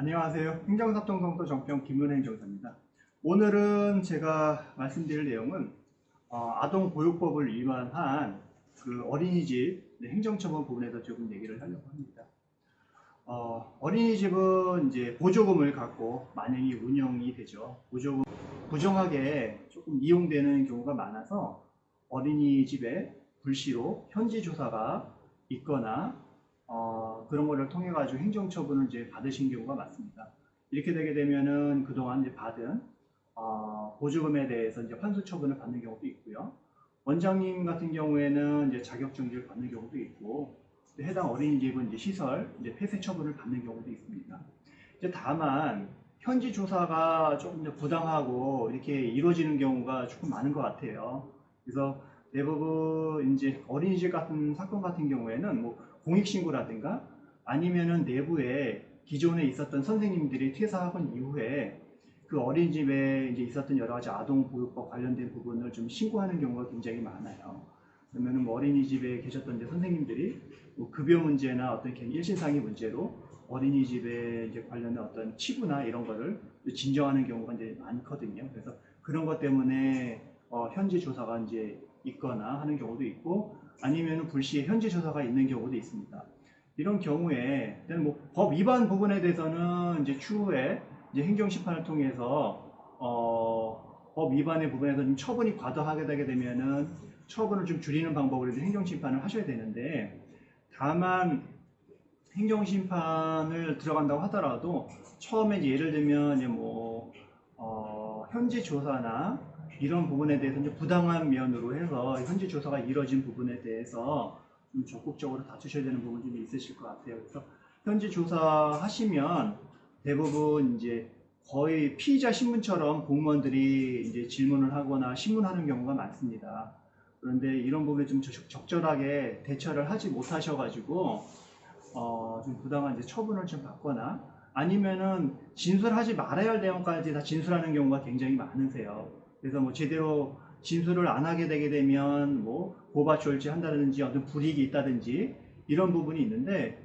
안녕하세요. 행정사통성도 정평 김은행 정사입니다. 오늘은 제가 말씀드릴 내용은 어, 아동보육법을 위반한 그 어린이집 네, 행정처분 부분에서 조금 얘기를 하려고 합니다. 어, 어린이집은 이제 보조금을 갖고 만약에 운영이 되죠. 보조금 부정하게 조금 이용되는 경우가 많아서 어린이집에 불시로 현지 조사가 있거나 어, 그런 거를 통해 가지고 행정처분을 이제 받으신 경우가 많습니다. 이렇게 되게 되면은 그동안 이제 받은 어, 보조금에 대해서 이제 환수 처분을 받는 경우도 있고요. 원장님 같은 경우에는 이제 자격 정지를 받는 경우도 있고 해당 어린이집은 이제 시설 이제 폐쇄 처분을 받는 경우도 있습니다. 이제 다만 현지 조사가 조금 더 부당하고 이렇게 이루어지는 경우가 조금 많은 것 같아요. 그래서 대부분 이제 어린이집 같은 사건 같은 경우에는 뭐 공익신고라든가 아니면은 내부에 기존에 있었던 선생님들이 퇴사하건 이후에 그 어린이집에 이제 있었던 여러 가지 아동보육법 관련된 부분을 좀 신고하는 경우가 굉장히 많아요. 그러면은 뭐 어린이집에 계셨던 이제 선생님들이 뭐 급여 문제나 어떤 일신상의 문제로 어린이집에 이제 관련된 어떤 치부나 이런 거를 진정하는 경우가 이제 많거든요. 그래서 그런 것 때문에 어, 현지 조사가 이제 있거나 하는 경우도 있고 아니면 불시에 현지 조사가 있는 경우도 있습니다. 이런 경우에 뭐법 위반 부분에 대해서는 이제 추후에 이제 행정 심판을 통해서 어, 법 위반의 부분에서 좀 처분이 과도하게 되게 되면은 처분을 좀 줄이는 방법으로 이제 행정 심판을 하셔야 되는데 다만 행정 심판을 들어간다고 하더라도 처음에 예를 들면 이제 뭐 어, 현지 조사나 이런 부분에 대해서 이제 부당한 면으로 해서 현지 조사가 이루어진 부분에 대해서 좀 적극적으로 다투셔야 되는 부분이 좀 있으실 것 같아요. 그래서 현지 조사하시면 대부분 이제 거의 피의자 신문처럼 공무원들이 이제 질문을 하거나 신문하는 경우가 많습니다. 그런데 이런 부분에 좀 적- 적절하게 대처를 하지 못하셔가지고 어, 좀 부당한 이제 처분을 좀 받거나 아니면은 진술하지 말아야 할 내용까지 다 진술하는 경우가 굉장히 많으세요. 그래서 뭐 제대로 진술을 안 하게 되게 되면 뭐 고발 조치한다든지 어떤 불이익이 있다든지 이런 부분이 있는데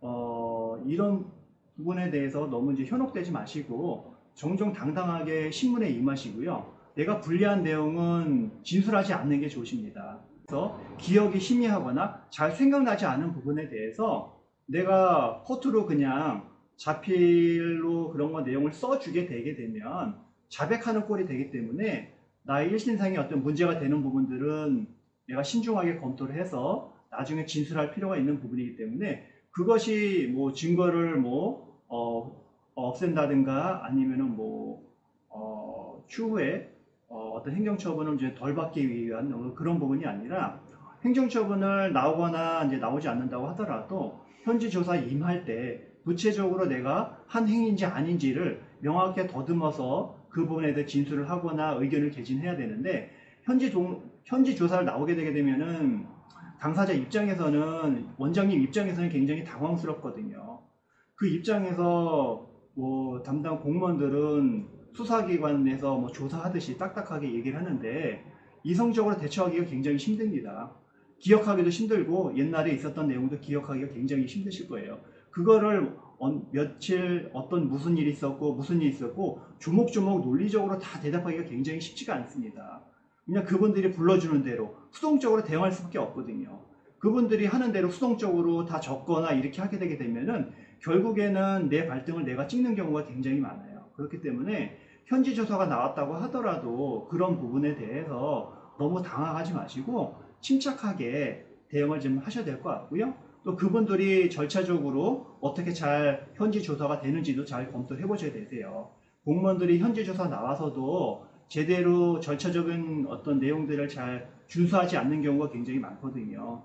어, 이런 부분에 대해서 너무 이제 현혹되지 마시고 정정당당하게 신문에 임하시고요. 내가 불리한 내용은 진술하지 않는 게 좋으십니다. 그래서 기억이 희미하거나 잘 생각나지 않은 부분에 대해서 내가 포트로 그냥 자필로 그런 거 내용을 써주게 되게 되면 자백하는 꼴이 되기 때문에 나의 일신상에 어떤 문제가 되는 부분들은 내가 신중하게 검토를 해서 나중에 진술할 필요가 있는 부분이기 때문에 그것이 뭐 증거를 뭐 어, 없앤다든가 아니면은 뭐 어, 추후에 어, 떤 행정처분을 이제 덜 받기 위한 어, 그런 부분이 아니라 행정처분을 나오거나 이제 나오지 않는다고 하더라도 현지 조사에 임할 때 구체적으로 내가 한 행위인지 아닌지를 명확하게 더듬어서 그 부분에 대해 진술을 하거나 의견을 개진해야 되는데 현지 동, 현지 조사를 나오게 되게 되면은 당사자 입장에서는 원장님 입장에서는 굉장히 당황스럽거든요. 그 입장에서 뭐 담당 공무원들은 수사기관에서 뭐 조사하듯이 딱딱하게 얘기를 하는데 이성적으로 대처하기가 굉장히 힘듭니다. 기억하기도 힘들고 옛날에 있었던 내용도 기억하기가 굉장히 힘드실 거예요. 그거를 언- 며칠 어떤 무슨 일이 있었고 무슨 일이 있었고 조목조목 논리적으로 다 대답하기가 굉장히 쉽지가 않습니다. 그냥 그분들이 불러주는 대로 수동적으로 대응할 수밖에 없거든요. 그분들이 하는 대로 수동적으로 다 적거나 이렇게 하게 되게 되면은 결국에는 내 발등을 내가 찍는 경우가 굉장히 많아요. 그렇기 때문에 현지 조사가 나왔다고 하더라도 그런 부분에 대해서 너무 당황하지 마시고 침착하게 대응을 좀 하셔야 될 것 같고요. 또 그분들이 절차적으로 어떻게 잘 현지 조사가 되는지도 잘 검토해 보셔야 되세요. 공무원들이 현지 조사 나와서도 제대로 절차적인 어떤 내용들을 잘 준수하지 않는 경우가 굉장히 많거든요.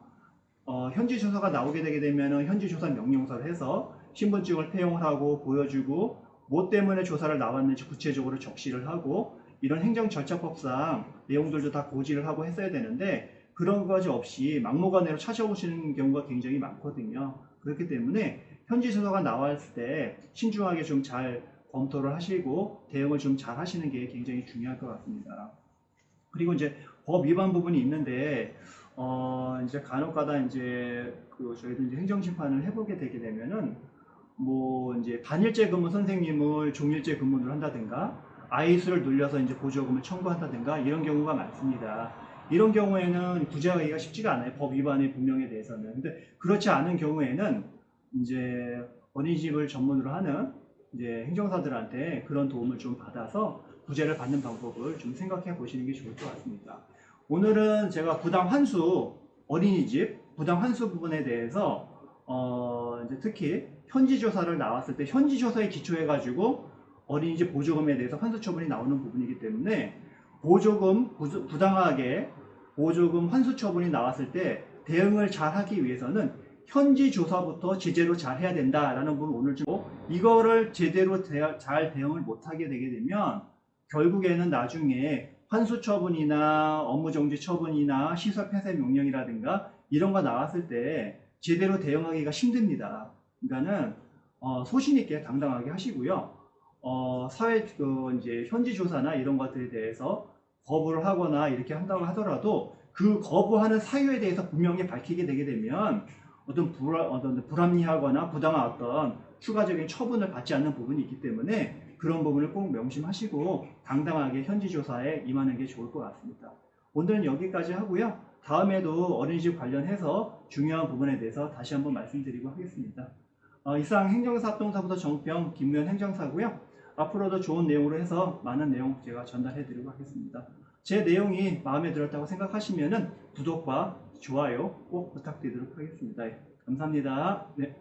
어, 현지 조사가 나오게 되게 되면 현지 조사 명령서를 해서 신분증을 폐용을 하고 보여주고 뭐 때문에 조사를 나왔는지 구체적으로 적시를 하고 이런 행정 절차법상 내용들도 다 고지를 하고 했어야 되는데 그런 것이 없이 막무가내로 찾아오시는 경우가 굉장히 많거든요. 그렇기 때문에 현지 조사가 나왔을 때 신중하게 좀 잘 검토를 하시고 대응을 좀 잘 하시는 게 굉장히 중요할 것 같습니다. 그리고 이제 법 위반 부분이 있는데 어 이제 간혹가다 이제 그 저희도 이제 행정심판을 해보게 되게 되면은 뭐 이제 단일제 근무 선생님을 종일제 근무를 한다든가 아이 수를 늘려서 이제 보조금을 청구한다든가 이런 경우가 많습니다. 이런 경우에는 구제하기가 쉽지가 않아요. 법 위반의 분명에 대해서는. 근데 그렇지 않은 경우에는 이제 어린이집을 전문으로 하는 이제 행정사들한테 그런 도움을 좀 받아서 구제를 받는 방법을 좀 생각해 보시는 게 좋을 것 같습니다. 오늘은 제가 부당 환수 어린이집 부당 환수 부분에 대해서 어 이제 특히 현지 조사를 나왔을 때 현지 조사에 기초해 가지고 어린이집 보조금에 대해서 환수 처분이 나오는 부분이기 때문에 보조금 부- 부당하게 보조금 환수 처분이 나왔을 때 대응을 잘 하기 위해서는 현지 조사부터 제대로 잘 해야 된다라는 부분 오늘 좀 이거를 제대로 대- 잘 대응을 못하게 되게 되면 결국에는 나중에 환수 처분이나 업무 정지 처분이나 시설 폐쇄 명령이라든가 이런 거 나왔을 때 제대로 대응하기가 힘듭니다. 그러니까는 어, 소신 있게 당당하게 하시고요. 어, 사회 그 이제 현지 조사나 이런 것들에 대해서 거부를 하거나 이렇게 한다고 하더라도 그 거부하는 사유에 대해서 분명히 밝히게 되게 되면 어떤 불 어떤 불합리하거나 부당한 어떤 추가적인 처분을 받지 않는 부분이 있기 때문에 그런 부분을 꼭 명심하시고 당당하게 현지 조사에 임하는 게 좋을 것 같습니다. 오늘은 여기까지 하고요. 다음에도 어린이집 관련해서 중요한 부분에 대해서 다시 한번 말씀드리고 하겠습니다. 어, 이상 행정사업동사부터 정평 김무현 행정사고요. 앞으로도 좋은 내용으로 해서 많은 내용 제가 전달해 드리고 하겠습니다. 제 내용이 마음에 들었다고 생각하시면 구독과 좋아요 꼭 부탁드리도록 하겠습니다. 예, 감사합니다. 네.